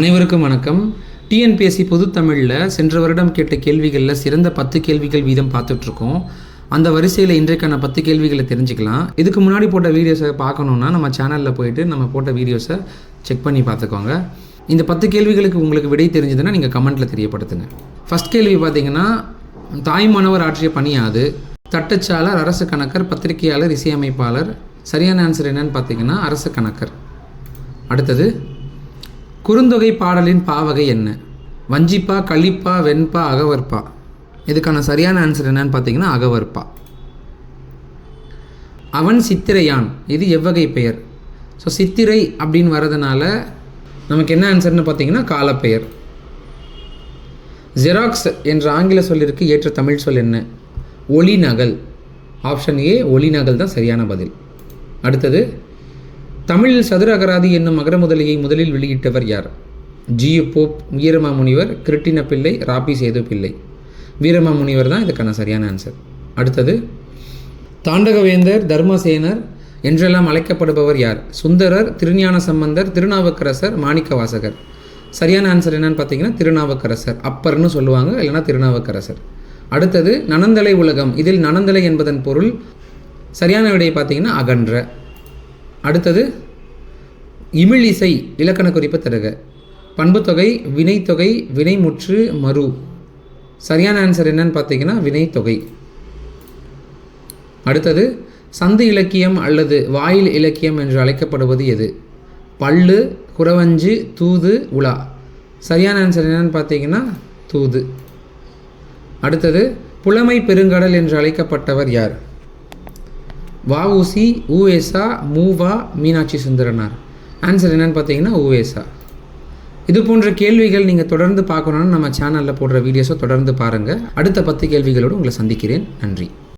அனைவருக்கும் வணக்கம். டிஎன்பிஎஸ்சி பொதுத்தமிழில் சென்ற வருடம் கேட்ட கேள்விகளில் சிறந்த பத்து கேள்விகள் வீதம் பார்த்துட்ருக்கோம். அந்த வரிசையில் இன்றைக்கான பத்து கேள்விகளை தெரிஞ்சுக்கலாம். இதுக்கு முன்னாடி போட்ட வீடியோஸை பார்க்கணுன்னா நம்ம சேனலில் போயிட்டு நம்ம போட்ட வீடியோஸை செக் பண்ணி பார்த்துக்கோங்க. இந்த பத்து கேள்விகளுக்கு உங்களுக்கு விடை தெரிஞ்சதுன்னா நீங்கள் கமெண்ட்டில் தெரியப்படுத்துங்க. ஃபர்ஸ்ட் கேள்வி பார்த்தீங்கன்னா தாய்மானவர் ஆற்றிய பணியாது தட்டச்சாளர் அரசு கணக்கர் பத்திரிகையாளர் இசையமைப்பாளர். சரியான ஆன்சர் என்னன்னு பார்த்தீங்கன்னா அரசு கணக்கர். அடுத்தது குறுந்தொகை பாடலின் பாவகை என்ன? வஞ்சிப்பா களிப்பா வெண்பா அகவற்பா. இதுக்கான சரியான ஆன்சர் என்னன்னு பார்த்தீங்கன்னா அகவற்பா. அவன் சித்திரையான். இது எவ்வகை பெயர். ஸோ சித்திரை அப்படின்னு வரதுனால நமக்கு என்ன ஆன்சர்னு பார்த்தீங்கன்னா காலப்பெயர். ஜெராக்ஸ் என்ற ஆங்கில சொல்லிற்கு ஏற்ற தமிழ் சொல் என்ன? ஒளி நகல் ஆப்ஷன் ஏ ஒளி நகல் தான் சரியான பதில். அடுத்தது தமிழில் சதுர அகராதி என்னும் மகர முதலியை முதலில் வெளியிட்டவர் யார்? ஜியு போப் வீரமா முனிவர் கிருட்டின பிள்ளை ராபி சேது பிள்ளை. வீரமா முனிவர் தான் இதுக்கான சரியான ஆன்சர் அடுத்தது தாண்டகவேந்தர் தர்மசேனர் என்றெல்லாம் அழைக்கப்படுபவர் யார்? சுந்தரர் திருஞான சம்பந்தர் திருநாவுக்கரசர் மாணிக்கவாசகர். சரியான ஆன்சர் என்னன்னு பார்த்தீங்கன்னா திருநாவுக்கரசர். அப்பர்னு சொல்லுவாங்க இல்லைனா திருநாவுக்கரசர். அடுத்தது நனந்தலை உலகம். இதில் நனந்தலை என்பதன் பொருள் சரியான விடையை பார்த்தீங்கன்னா அகன்ற. அடுத்தது இமிழிசை இலக்கண குறிப்பு தருக. பண்புத்தொகை வினைத்தொகை வினைமுற்று மறு. சரியான ஆன்சர் என்னன்னு பார்த்தீங்கன்னா வினைத்தொகை. அடுத்தது சந்து இலக்கியம் அல்லது வாயில் இலக்கியம் என்று அழைக்கப்படுவது எது? பல்லு குறவஞ்சு தூது உலா. சரியான ஆன்சர் என்னன்னு பார்த்தீங்கன்னா தூது. அடுத்தது புலமை பெருங்கடல் என்று அழைக்கப்பட்டவர் யார்? வஉசி ஊவேசா மூவா மீனாட்சி சுந்தரனார். ஆன்சர் என்னென்னு பார்த்தீங்கன்னா ஊவேசா இது போன்ற கேள்விகள் நீங்கள் தொடர்ந்து பார்க்கணுன்னு நம்ம சேனலில் போடுற வீடியோஸை தொடர்ந்து பாருங்கள் அடுத்த பத்து கேள்விகளோடு உங்களை சந்திக்கிறேன். நன்றி.